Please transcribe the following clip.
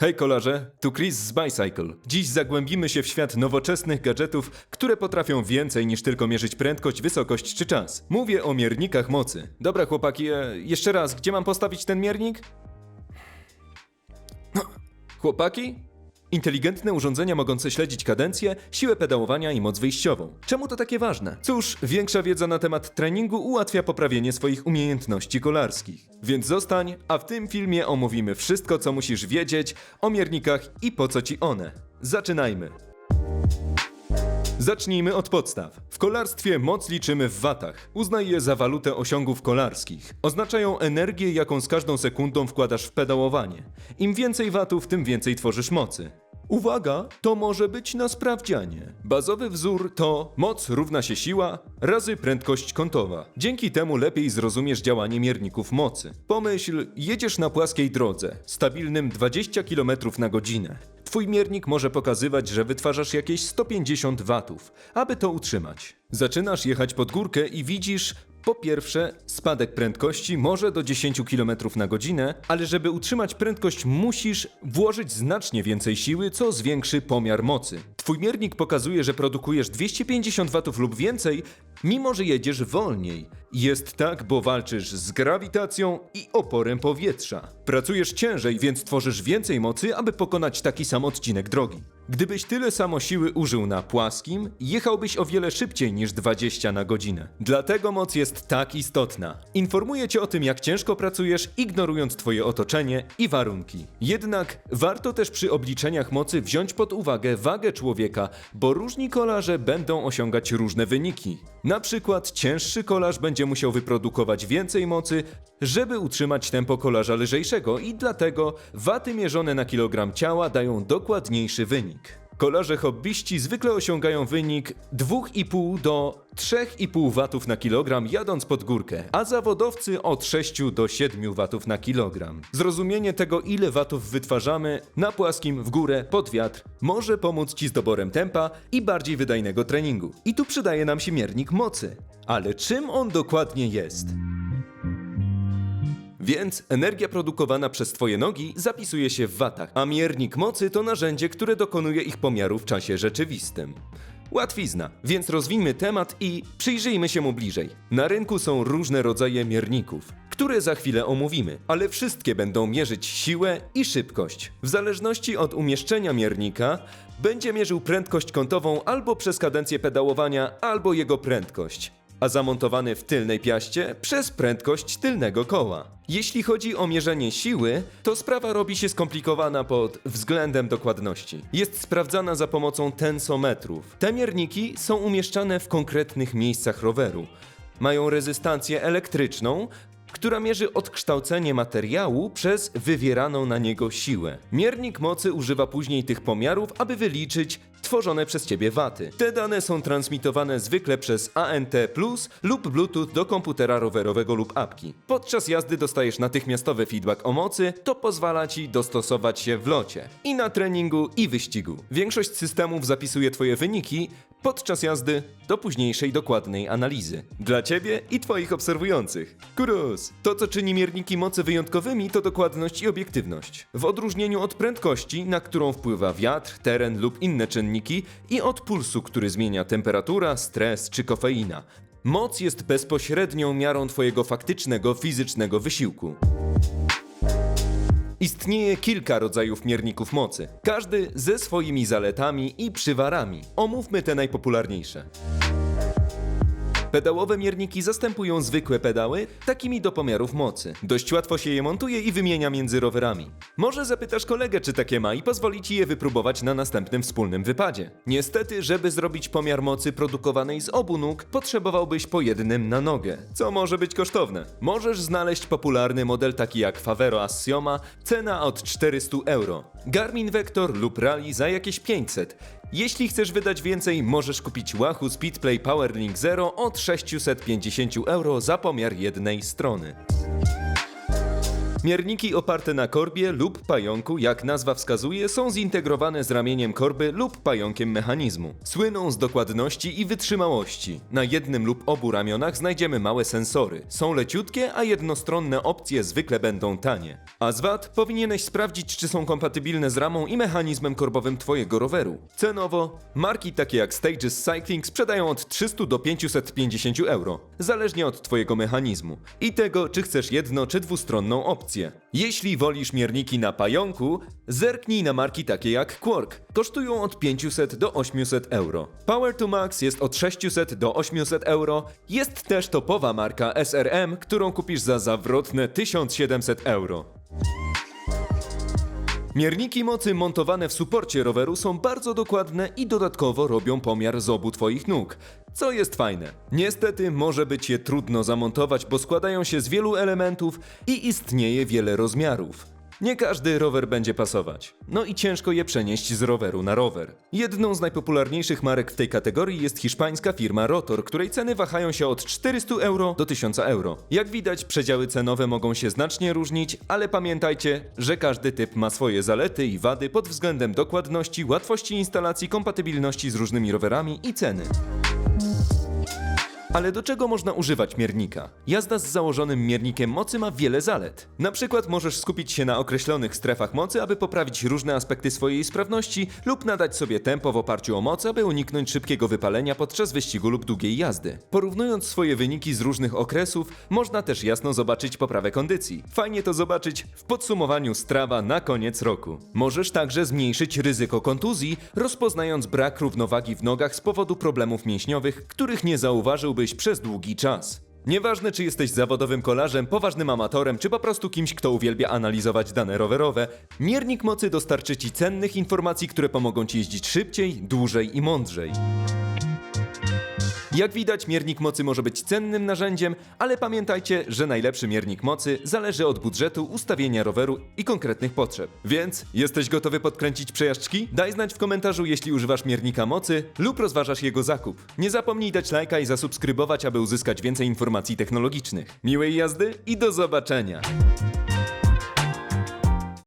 Hej kolarze, tu Chris z Bicycle. Dziś zagłębimy się w świat nowoczesnych gadżetów, które potrafią więcej niż tylko mierzyć prędkość, wysokość czy czas. Mówię o miernikach mocy. Dobra chłopaki, e, jeszcze raz, gdzie mam postawić ten miernik? Chłopaki? Inteligentne urządzenia mogące śledzić kadencję, siłę pedałowania i moc wyjściową. Czemu to takie ważne? Cóż, większa wiedza na temat treningu ułatwia poprawienie swoich umiejętności kolarskich. Więc zostań, a w tym filmie omówimy wszystko, co musisz wiedzieć o miernikach i po co ci one. Zaczynajmy! Zacznijmy od podstaw. W kolarstwie moc liczymy w watach. Uznaj je za walutę osiągów kolarskich. Oznaczają energię, jaką z każdą sekundą wkładasz w pedałowanie. Im więcej watów, tym więcej tworzysz mocy. Uwaga, to może być na sprawdzianie. Bazowy wzór to moc równa się siła razy prędkość kątowa. Dzięki temu lepiej zrozumiesz działanie mierników mocy. Pomyśl, jedziesz na płaskiej drodze, stabilnym 20 km na godzinę. Twój miernik może pokazywać, że wytwarzasz jakieś 150 watów. Aby to utrzymać, zaczynasz jechać pod górkę i widzisz po pierwsze, spadek prędkości może do 10 km na godzinę, ale żeby utrzymać prędkość musisz włożyć znacznie więcej siły, co zwiększy pomiar mocy. Twój miernik pokazuje, że produkujesz 250 watów lub więcej, mimo że jedziesz wolniej. Jest tak, bo walczysz z grawitacją i oporem powietrza. Pracujesz ciężej, więc tworzysz więcej mocy, aby pokonać taki sam odcinek drogi. Gdybyś tyle samo siły użył na płaskim, jechałbyś o wiele szybciej niż 20 na godzinę. Dlatego moc jest tak istotna. Informuje cię o tym, jak ciężko pracujesz, ignorując twoje otoczenie i warunki. Jednak warto też przy obliczeniach mocy wziąć pod uwagę wagę człowieka, bo różni kolarze będą osiągać różne wyniki. Na przykład cięższy kolarz będzie musiał wyprodukować więcej mocy, żeby utrzymać tempo kolarza lżejszego i dlatego waty mierzone na kilogram ciała dają dokładniejszy wynik. Kolarze hobbyści zwykle osiągają wynik 2,5 do 3,5 watów na kilogram jadąc pod górkę, a zawodowcy od 6 do 7 watów na kilogram. Zrozumienie tego ile watów wytwarzamy na płaskim w górę pod wiatr może pomóc Ci z doborem tempa i bardziej wydajnego treningu. I tu przydaje nam się miernik mocy. Ale czym on dokładnie jest? Więc energia produkowana przez Twoje nogi zapisuje się w watach, a miernik mocy to narzędzie, które dokonuje ich pomiaru w czasie rzeczywistym. Łatwizna, więc rozwijmy temat i przyjrzyjmy się mu bliżej. Na rynku są różne rodzaje mierników, które za chwilę omówimy, ale wszystkie będą mierzyć siłę i szybkość. W zależności od umieszczenia miernika, będzie mierzył prędkość kątową albo przez kadencję pedałowania, albo jego prędkość a zamontowany w tylnej piaście przez prędkość tylnego koła. Jeśli chodzi o mierzenie siły, to sprawa robi się skomplikowana pod względem dokładności. Jest sprawdzana za pomocą tensometrów. Te mierniki są umieszczane w konkretnych miejscach roweru. Mają rezystancję elektryczną, która mierzy odkształcenie materiału przez wywieraną na niego siłę. Miernik mocy używa później tych pomiarów, aby wyliczyć tworzone przez ciebie waty. Te dane są transmitowane zwykle przez ANT lub Bluetooth do komputera rowerowego lub apki. Podczas jazdy dostajesz natychmiastowy feedback o mocy, to pozwala ci dostosować się w locie. I na treningu, i wyścigu. Większość systemów zapisuje twoje wyniki podczas jazdy do późniejszej dokładnej analizy. Dla ciebie i twoich obserwujących. Kurus! To, co czyni mierniki mocy wyjątkowymi, to dokładność i obiektywność. W odróżnieniu od prędkości, na którą wpływa wiatr, teren lub inne czynniki, i od pulsu, który zmienia temperatura, stres czy kofeina. Moc jest bezpośrednią miarą twojego faktycznego fizycznego wysiłku. Istnieje kilka rodzajów mierników mocy, każdy ze swoimi zaletami i przywarami. Omówmy te najpopularniejsze. Pedałowe mierniki zastępują zwykłe pedały, takimi do pomiarów mocy. Dość łatwo się je montuje i wymienia między rowerami. Może zapytasz kolegę, czy takie ma i pozwoli ci je wypróbować na następnym wspólnym wypadzie. Niestety, żeby zrobić pomiar mocy produkowanej z obu nóg, potrzebowałbyś po jednym na nogę, co może być kosztowne. Możesz znaleźć popularny model taki jak Favero Assioma, cena od 400 euro. Garmin Vector lub Rally za jakieś 500. Jeśli chcesz wydać więcej, możesz kupić Wahoo Speedplay PowerLink Zero od 650 euro za pomiar jednej strony. Mierniki oparte na korbie lub pająku, jak nazwa wskazuje, są zintegrowane z ramieniem korby lub pająkiem mechanizmu. Słyną z dokładności i wytrzymałości. Na jednym lub obu ramionach znajdziemy małe sensory. Są leciutkie, a jednostronne opcje zwykle będą tanie. A z wad powinieneś sprawdzić, czy są kompatybilne z ramą i mechanizmem korbowym Twojego roweru. Cenowo, marki takie jak Stages Cycling sprzedają od 300 do 550 euro, zależnie od Twojego mechanizmu i tego, czy chcesz jedno czy dwustronną opcję. Jeśli wolisz mierniki na pająku, zerknij na marki takie jak Quark. Kosztują od 500 do 800 euro. Power to Max jest od 600 do 800 euro. Jest też topowa marka SRM, którą kupisz za zawrotne 1700 euro. Mierniki mocy montowane w suporcie roweru są bardzo dokładne i dodatkowo robią pomiar z obu Twoich nóg, co jest fajne. Niestety może być je trudno zamontować, bo składają się z wielu elementów i istnieje wiele rozmiarów. Nie każdy rower będzie pasować. No i ciężko je przenieść z roweru na rower. Jedną z najpopularniejszych marek w tej kategorii jest hiszpańska firma Rotor, której ceny wahają się od 400 euro do 1000 euro. Jak widać, przedziały cenowe mogą się znacznie różnić, ale pamiętajcie, że każdy typ ma swoje zalety i wady pod względem dokładności, łatwości instalacji, kompatybilności z różnymi rowerami i ceny. Ale do czego można używać miernika? Jazda z założonym miernikiem mocy ma wiele zalet. Na przykład możesz skupić się na określonych strefach mocy, aby poprawić różne aspekty swojej sprawności lub nadać sobie tempo w oparciu o moc, aby uniknąć szybkiego wypalenia podczas wyścigu lub długiej jazdy. Porównując swoje wyniki z różnych okresów, można też jasno zobaczyć poprawę kondycji. Fajnie to zobaczyć w podsumowaniu Strava na koniec roku. Możesz także zmniejszyć ryzyko kontuzji, rozpoznając brak równowagi w nogach z powodu problemów mięśniowych, których nie zauważyłbyś przez długi czas. Nieważne, czy jesteś zawodowym kolarzem, poważnym amatorem, czy po prostu kimś, kto uwielbia analizować dane rowerowe, miernik mocy dostarczy Ci cennych informacji, które pomogą Ci jeździć szybciej, dłużej i mądrzej. Jak widać, miernik mocy może być cennym narzędziem, ale pamiętajcie, że najlepszy miernik mocy zależy od budżetu, ustawienia roweru i konkretnych potrzeb. Więc jesteś gotowy podkręcić przejażdżki? Daj znać w komentarzu, jeśli używasz miernika mocy lub rozważasz jego zakup. Nie zapomnij dać lajka i zasubskrybować, aby uzyskać więcej informacji technologicznych. Miłej jazdy i do zobaczenia!